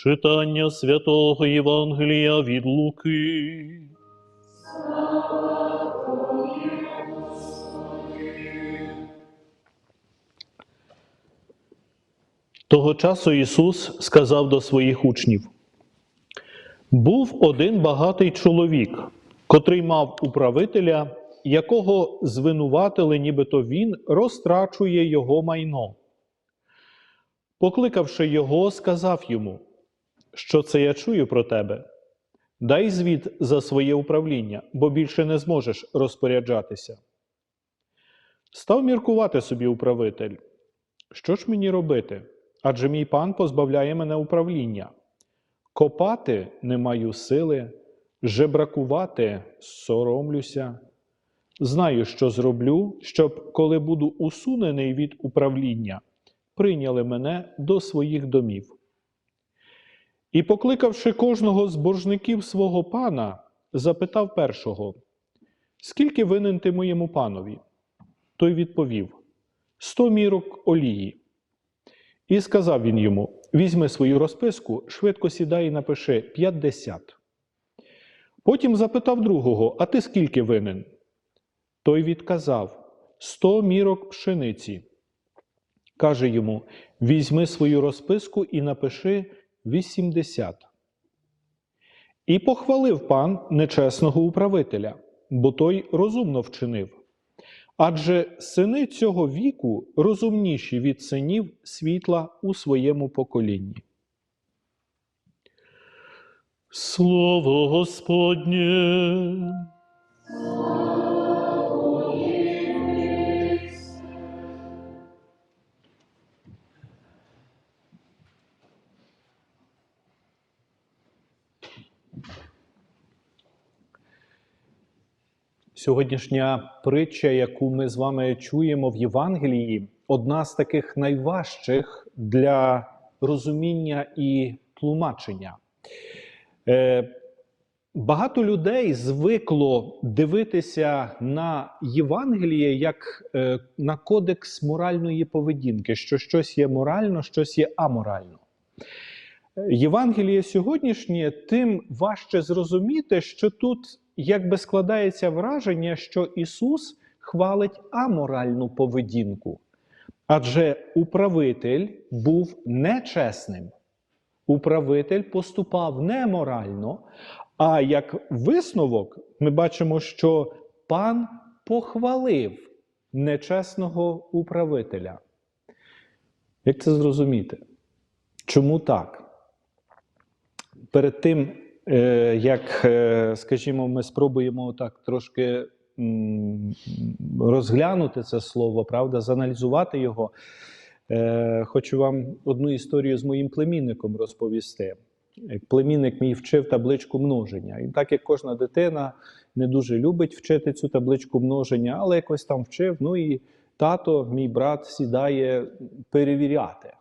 Читання святого Євангелія від Луки. Того часу Ісус сказав до своїх учнів: Був один багатий чоловік, котрий мав управителя, якого звинуватили, нібито він розтрачує його майно. Покликавши його, сказав йому, що це я чую про тебе. Дай звіт за своє управління, бо більше не зможеш розпоряджатися. Став міркувати собі управитель. Що ж мені робити? Адже мій пан позбавляє мене управління. Копати не маю сили, жебракувати соромлюся. Знаю, що зроблю, щоб, коли буду усунений від управління, прийняли мене до своїх домів. І, покликавши кожного з боржників свого пана, запитав першого: Скільки винен ти моєму панові? Той відповів: Сто мірок олії. І сказав він йому: Візьми свою розписку, швидко сідай і напиши 50. Потім запитав другого: А ти скільки винен? Той відказав: Сто мірок пшениці. Каже йому: Візьми свою розписку і напиши 80. І похвалив пан нечесного управителя, бо той розумно вчинив. Адже сини цього віку розумніші від синів світла у своєму поколінні. Слово Господнє. Сьогоднішня притча, яку ми з вами чуємо в Євангелії, одна з таких найважчих для розуміння і тлумачення. Е, Багато людей звикло дивитися на Євангеліє як е, на кодекс моральної поведінки, що щось є морально, щось є аморально. Євангеліє сьогоднішнє тим важче зрозуміти, що тут якби складається враження, що Ісус хвалить аморальну поведінку. Адже управитель був нечесним. Управитель поступав неморально, а як висновок, ми бачимо, що пан похвалив нечесного управителя. Як це зрозуміти? Чому так? Перед тим, як, е, скажімо, ми спробуємо так трошки розглянути це слово, правда, зааналізувати його, е, хочу вам одну історію з моїм племінником розповісти. Племінник мій вчив табличку множення. І так як кожна дитина не дуже любить вчити цю табличку множення, але якось там вчив. Ну і тато, мій брат, сідає перевіряти.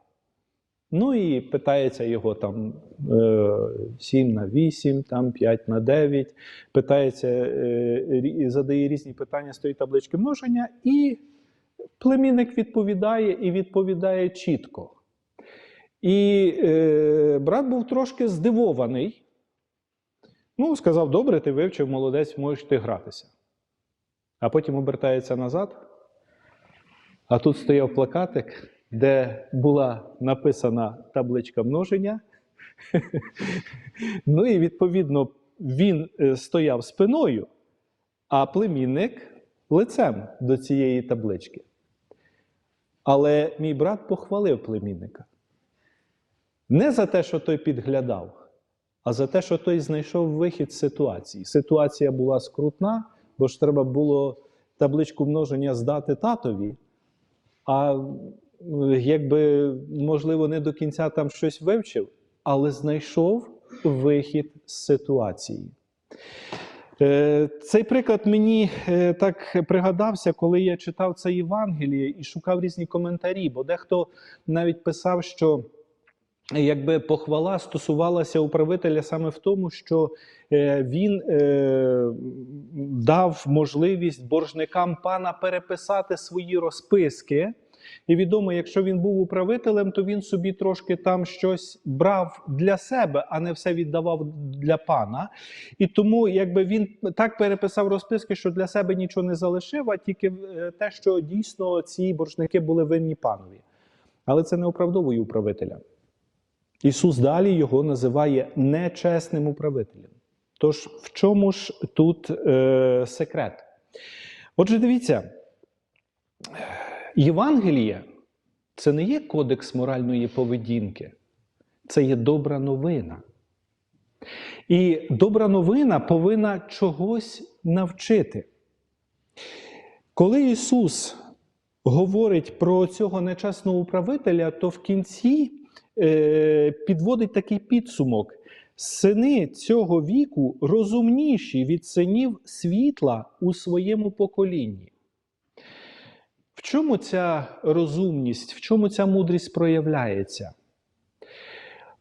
Ну і питається його там е, 7 на 8, там 5 на 9, питається, е, задає різні питання з тої таблички множення, і племінник відповідає і відповідає чітко. І е, брат був трошки здивований. Ну, сказав: добре, ти вивчив, молодець, можеш ти гратися. А потім обертається назад. А тут стояв плакатик, де була написана табличка множення. ну і відповідно він е, стояв спиною, а племінник лицем до цієї таблички. Але мій брат похвалив племінника. Не за те, що той підглядав, а за те, що той знайшов вихід з ситуації. Ситуація була скрутна, бо ж треба було табличку множення здати татові, а якби, можливо, не до кінця там щось вивчив, але знайшов вихід з ситуації. Е, Цей приклад мені е, так пригадався, коли я читав це Євангеліє і шукав різні коментарі, бо дехто навіть писав, що якби похвала стосувалася управителя саме в тому, що е, він дав можливість боржникам пана переписати свої розписки, І відомо, якщо він був управителем, то він собі трошки там щось брав для себе, а не все віддавав для пана. І тому, якби він так переписав розписки, що для себе нічого не залишив, а тільки е, те, що дійсно ці боржники були винні панові. Але це не оправдовує управителя. Ісус далі його називає нечесним управителем. Тож, в чому ж тут е, секрет? Отже, дивіться, Євангеліє це не є кодекс моральної поведінки, це є добра новина. І добра новина повинна чогось навчити. Коли Ісус говорить про цього нечесного управителя, то в кінці е, підводить такий підсумок: сини цього віку розумніші від синів світла у своєму поколінні. В чому ця розумність, в чому ця мудрість проявляється?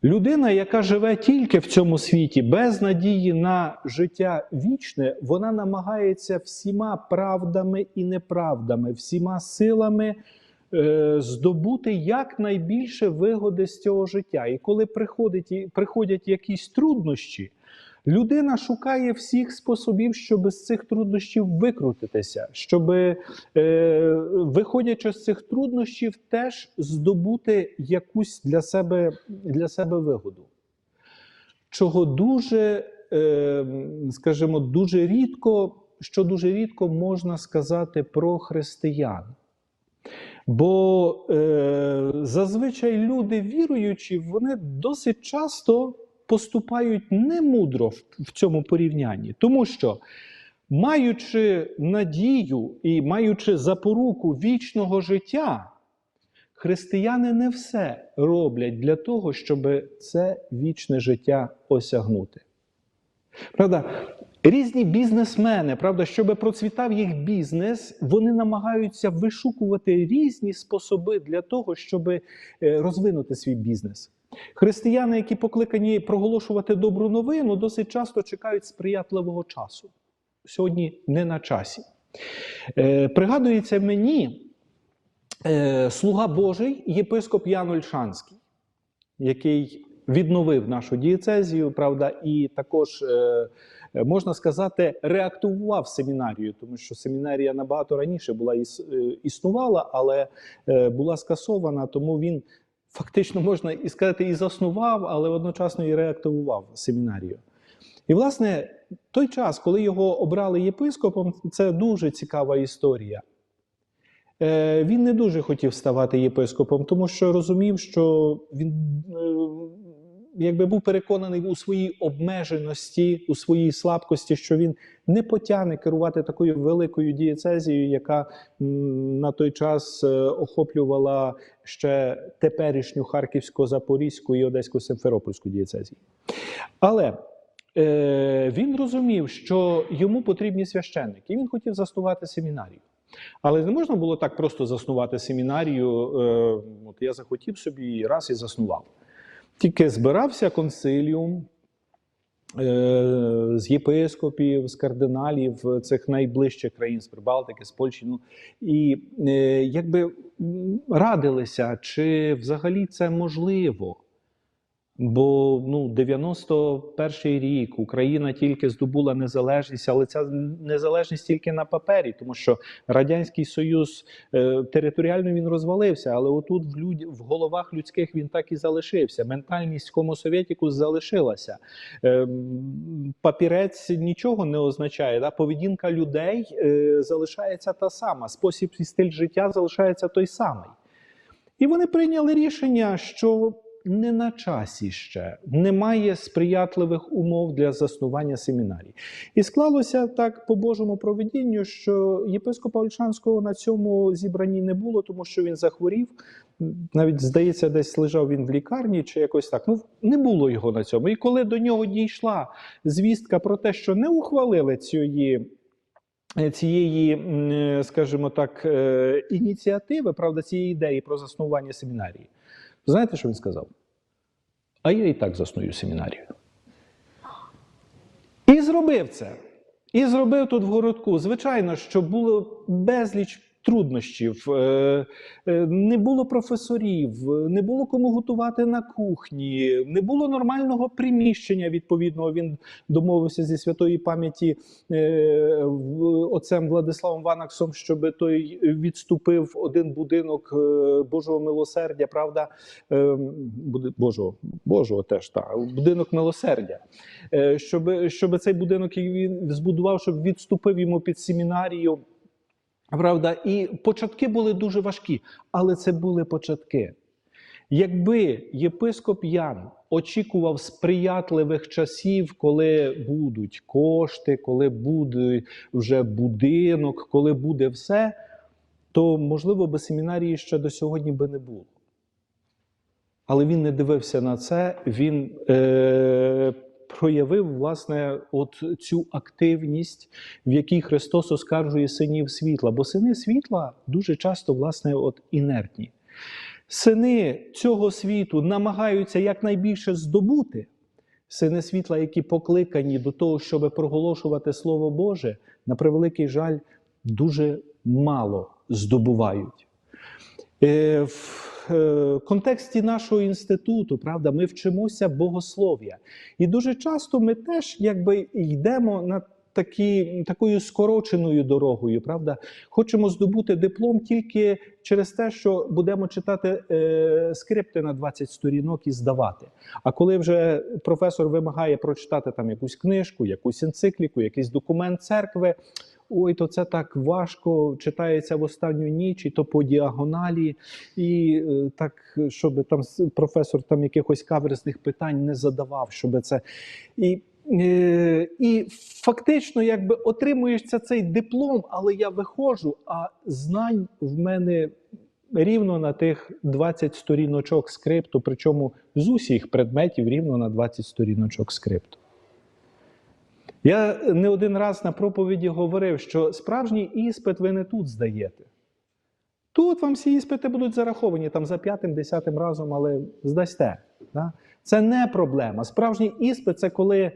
Людина, яка живе тільки в цьому світі, без надії на життя вічне, вона намагається всіма правдами і неправдами, всіма силами е, здобути якнайбільше вигоди з цього життя. І коли приходить, приходять якісь труднощі, людина шукає всіх способів, щоб з цих труднощів викрутитися, щоб, е, виходячи з цих труднощів, теж здобути якусь для себе, для себе вигоду. Чого дуже, е, скажімо, дуже рідко, що дуже рідко можна сказати про християн. Бо е, зазвичай люди віруючі, вони досить часто поступають немудро в, цьому порівнянні, тому що, маючи надію і маючи запоруку вічного життя, християни не все роблять для того, щоб це вічне життя осягнути. Правда, різні бізнесмени, правда, щоб процвітав їх бізнес, вони намагаються вишукувати різні способи для того, щоб е, розвинути свій бізнес. Християни, які покликані проголошувати добру новину, досить часто чекають сприятливого часу. Сьогодні не на часі. Е, пригадується мені е, слуга Божий, єпископ Ян Ольшанський, який відновив нашу дієцезію, правда, і також, е, можна сказати, реактивував семінарію, тому що семінарія набагато раніше була е, існувала, але е, була скасована, тому він фактично можна і сказати, і заснував, але одночасно і реактивував семінарію. І, власне, той час, коли його обрали єпископом, це дуже цікава історія. Е, Він не дуже хотів ставати єпископом, тому що розумів, що він е, якби був переконаний у своїй обмеженості, у своїй слабкості, що він не потягне керувати такою великою дієцезією, яка на той час е, охоплювала ще теперішню Харківську, Запорізьку і Одеську Симферопольську дієцезії. Але е, він розумів, що йому потрібні священники, і він хотів заснувати семінарію. Але не можна було так просто заснувати семінарію. Е, от я захотів собі і раз і заснував. Тільки збирався консиліум е, з єпископів, з кардиналів цих найближчих країн з Прибалтики, з Польщі. Ну, і е, якби радилися, чи взагалі це можливо. Бо ну, 91-й рік Україна тільки здобула незалежність, але ця незалежність тільки на папері, тому що Радянський Союз е, територіально він розвалився, але отут в, люд... в головах людських він так і залишився. Ментальність Homo Sovieticus залишилася. Е, папірець нічого не означає. Да? Поведінка людей е, залишається та сама, спосіб і стиль життя залишається той самий. І вони прийняли рішення, що не на часі ще немає сприятливих умов для заснування семінарій. І склалося так по Божому проведінню, що єпископа Ольшанського на цьому зібранні не було, тому що він захворів. Навіть здається, десь лежав він в лікарні чи якось так. Ну не було його на цьому. І коли до нього дійшла звістка про те, що не ухвалили цієї. Цієї, е, скажімо так, е, ініціативи, правда, цієї ідеї про заснування семінарії. Знаєте, що він сказав? А я і так засную семінарію. І зробив це. І зробив тут в городку. Звичайно, що було безліч труднощів, е, е, не було професорів, не було кому готувати на кухні, не було нормального приміщення. Відповідного він домовився зі святої пам'яті е, отцем Владиславом Ванаксом, щоб той відступив один будинок Божого милосердя, правда, Божого, Божого теж так, будинок милосердя. Щоб, щоб цей будинок він збудував, щоб відступив йому під семінарію. Правда, і початки були дуже важкі, але це були початки. Якби єпископ Ян очікував сприятливих часів, коли будуть кошти, коли буде вже будинок, коли буде все, то можливо би семінарії ще до сьогодні би не було. Але він не дивився на це, він е, проявив власне от цю активність, в якій Христос оскаржує синів світла. Бо сини світла дуже часто власне от інертні. Сини цього світу намагаються якнайбільше здобути. Сини світла, які покликані до того, щоб проголошувати Слово Боже, на превеликий жаль, дуже мало здобувають. Е, е, контексті нашого інституту, правда, ми вчимося богослов'я. І дуже часто ми теж якби йдемо на такі, такою скороченою дорогою, правда, хочемо здобути диплом тільки через те, що будемо читати е, скрипти на 20 сторінок і здавати. А коли вже професор вимагає прочитати там якусь книжку, якусь енцикліку, якийсь документ церкви. Ой, то це так важко читається в останню ніч, і то по діагоналі, і е, так, щоб там професор там якихось каверзних питань не задавав, щоб це. І, е, і фактично, якби отримуєшся цей диплом, але я виходжу, а знань в мене рівно на тих 20 сторіночок скрипту, причому з усіх предметів рівно на 20 сторіночок скрипту. Я не один раз на проповіді говорив, що справжній іспит ви не тут здаєте. Тут вам всі іспити будуть зараховані там за п'ятим, десятим разом, але здасте. Да? Це не проблема. Справжній іспит це коли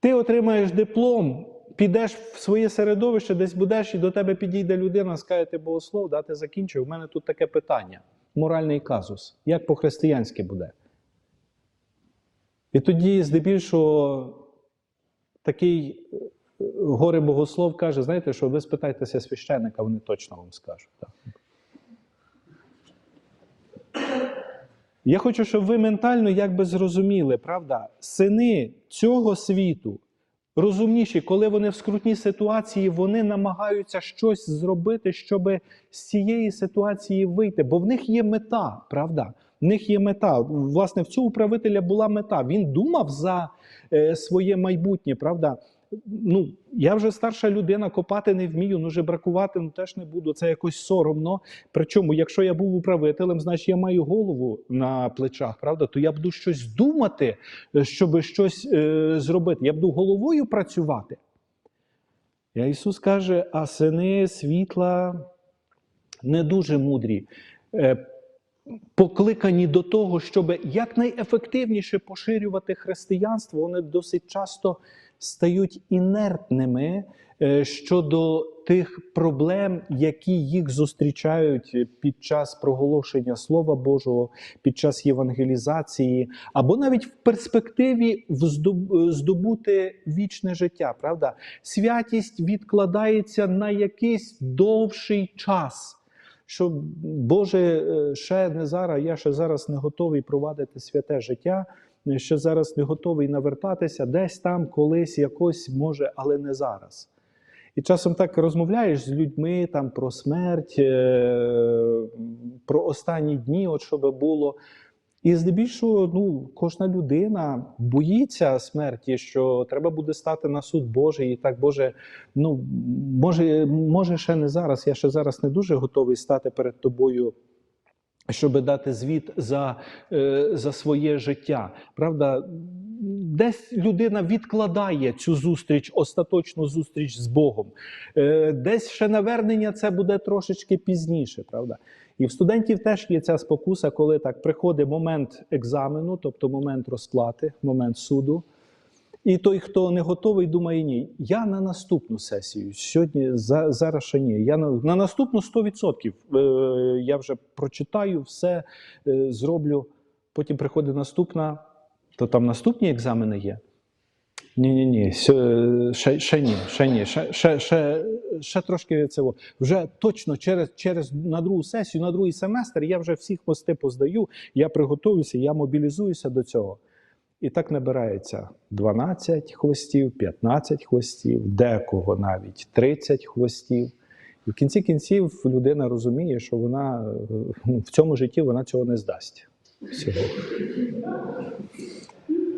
ти отримаєш диплом, підеш в своє середовище, десь будеш, і до тебе підійде людина, скаже, ти богослов, да, ти закінчив. У мене тут таке питання: моральний казус. Як по-християнськи буде? І тоді, здебільшого, такий е, горе богослов каже: знаєте, що ви спитайтеся священника, вони точно вам скажуть. Так. Я хочу, щоб ви ментально якби зрозуміли, правда, сини цього світу розумніші, коли вони в скрутній ситуації, вони намагаються щось зробити, щоб з цієї ситуації вийти. Бо в них є мета, правда? В них є мета. Власне, в цього управителя була мета. Він думав за своє майбутнє, правда? Ну, я вже старша людина, копати не вмію, ну жебракувати ну, теж не буду. Це якось соромно. Причому, якщо я був управителем, значить я маю голову на плечах, правда, то я буду щось думати, е, щоб щось е, зробити. Я буду головою працювати. І Ісус каже: а сини світла не дуже мудрі. Е, Покликані до того, щоб якнайефективніше поширювати християнство, вони досить часто стають інертними е, щодо тих проблем, які їх зустрічають під час проголошення Слова Божого, під час євангелізації, або навіть в перспективі здобути вічне життя. Правда, святість відкладається на якийсь довший час. Що Боже, е, ще не зараз, я ще зараз не готовий провадити святе життя, е, ще зараз не готовий навертатися, десь там, колись, якось може, але не зараз. І часом так розмовляєш з людьми там про смерть, е, про останні дні, от що би було. І здебільшого, ну, кожна людина боїться смерті, що треба буде стати на суд Божий, і так Боже, ну може, може ще не зараз. Я ще зараз не дуже готовий стати перед тобою. Щоб дати звіт за, е, за своє життя, правда, десь людина відкладає цю зустріч, остаточну зустріч з Богом. Е, Десь ще навернення це буде трошечки пізніше, правда. І в студентів теж є ця спокуса, коли так приходить момент екзамену, тобто момент розплати, момент суду. І той, хто не готовий, думає, ні, я на наступну сесію. Сьогодні за, зараз ще ні. Я на, на наступну 100%. Е, я вже прочитаю все, е, зроблю. Потім приходить наступна, то там наступні екзамени є. Ні, ні, ще, ще ні, ще ні, ще, ще, ще, ще трошки цього. Вже точно через, через на другу сесію, на другий семестр я вже всі хвости поздаю, я приготуюся, я мобілізуюся до цього. І так набирається 12 хвостів, 15 хвостів, декого навіть 30 хвостів. І в кінці кінців людина розуміє, що вона е, в цьому житті вона цього не здасть. Всього.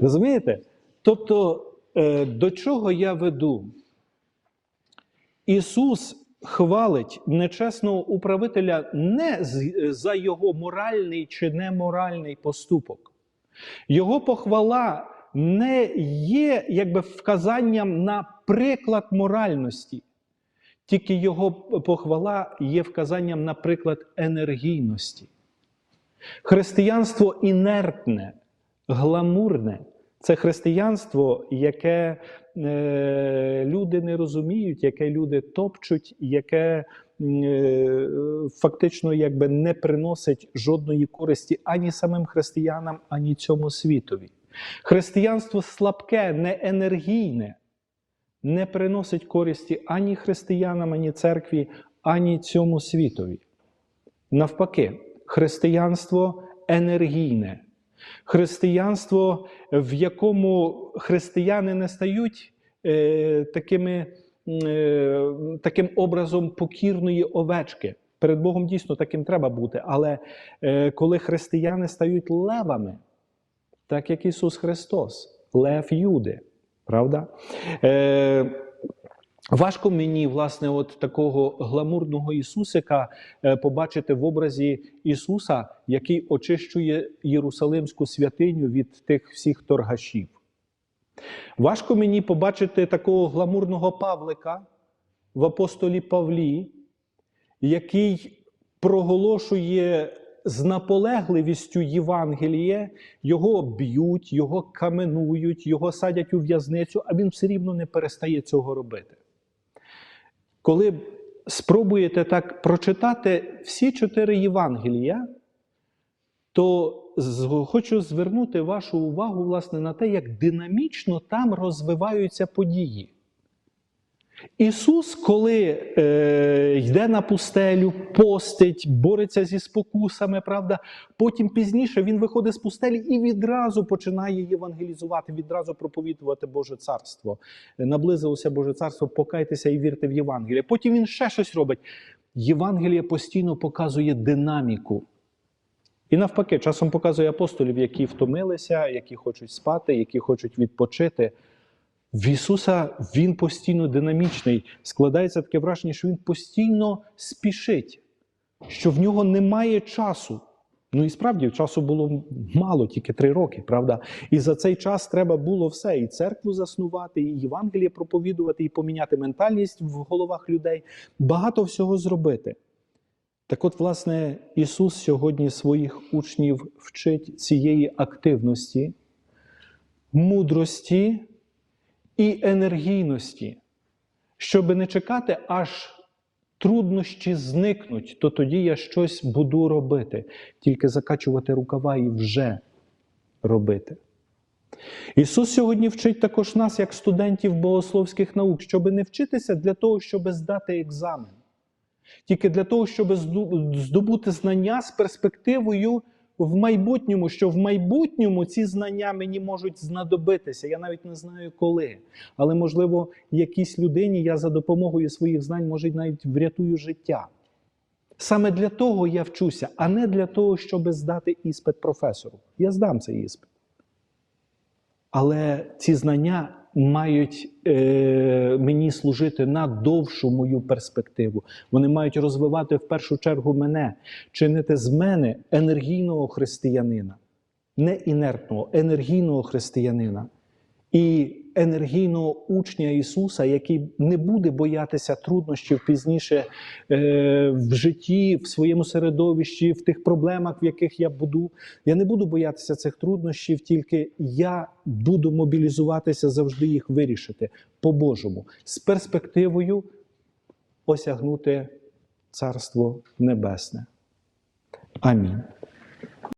Розумієте? Тобто, е, до чого я веду? Ісус хвалить нечесного управителя не за його моральний чи неморальний поступок. Його похвала не є якби вказанням на приклад моральності, тільки його похвала є вказанням на приклад енергійності. Християнство інертне, гламурне це християнство, яке е, люди не розуміють, яке люди топчуть, яке фактично якби не приносить жодної користі ані самим християнам, ані цьому світові. Християнство слабке, не енергійне, не приносить користі ані християнам, ані церкві, ані цьому світові. Навпаки, християнство енергійне. Християнство, в якому християни не стають е, такими, е, таким образом покірної овечки. Перед Богом дійсно таким треба бути. Але е, коли християни стають левами, так як Ісус Христос, лев Юди, правда? Е, Важко мені, власне, от такого гламурного Ісусика е, побачити в образі Ісуса, який очищує Єрусалимську святиню від тих всіх торгашів. Важко мені побачити такого гламурного Павлика в апостолі Павлі, який проголошує з наполегливістю Євангеліє, його б'ють, його каменують, його садять у в'язницю, а він все рівно не перестає цього робити. Коли спробуєте так прочитати всі чотири Євангелія, то хочу звернути вашу увагу власне на те, як динамічно там розвиваються події. Ісус, коли е, йде на пустелю, постить, бореться зі спокусами, правда, потім пізніше він виходить з пустелі і відразу починає євангелізувати, відразу проповідувати Боже царство. Наблизилося Боже царство, покайтеся і вірте в Євангеліє. Потім він ще щось робить. Євангеліє постійно показує динаміку. І навпаки, часом показує апостолів, які втомилися, які хочуть спати, які хочуть відпочити. В Ісуса Він постійно динамічний. Складається таке враження, що Він постійно спішить, що в нього немає часу. Ну і справді часу було мало, тільки три роки, правда? І за цей час треба було все: і церкву заснувати, і Євангеліє проповідувати, і поміняти ментальність в головах людей. Багато всього зробити. Так от, власне, Ісус сьогодні своїх учнів вчить цієї активності, мудрості і енергійності, щоб не чекати, аж труднощі зникнуть, то тоді я щось буду робити, тільки закачувати рукава і вже робити. Ісус сьогодні вчить також нас, як студентів богословських наук, щоб не вчитися для того, щоб здати екзамен, тільки для того, щоб здобути знання з перспективою в майбутньому, що в майбутньому ці знання мені можуть знадобитися. Я навіть не знаю коли. Але, можливо, якійсь людині я за допомогою своїх знань, може, навіть врятую життя. Саме для того я вчуся, а не для того, щоб здати іспит професору. Я здам цей іспит. Але ці знання мають е, мені служити на довшу мою перспективу. Вони мають розвивати в першу чергу мене, чинити з мене енергійного християнина, не інертного, енергійного християнина. І енергійного учня Ісуса, який не буде боятися труднощів пізніше е, в житті, в своєму середовищі, в тих проблемах, в яких я буду. Я не буду боятися цих труднощів, тільки я буду мобілізуватися завжди їх вирішити по-божому, з перспективою осягнути Царство Небесне. Амінь.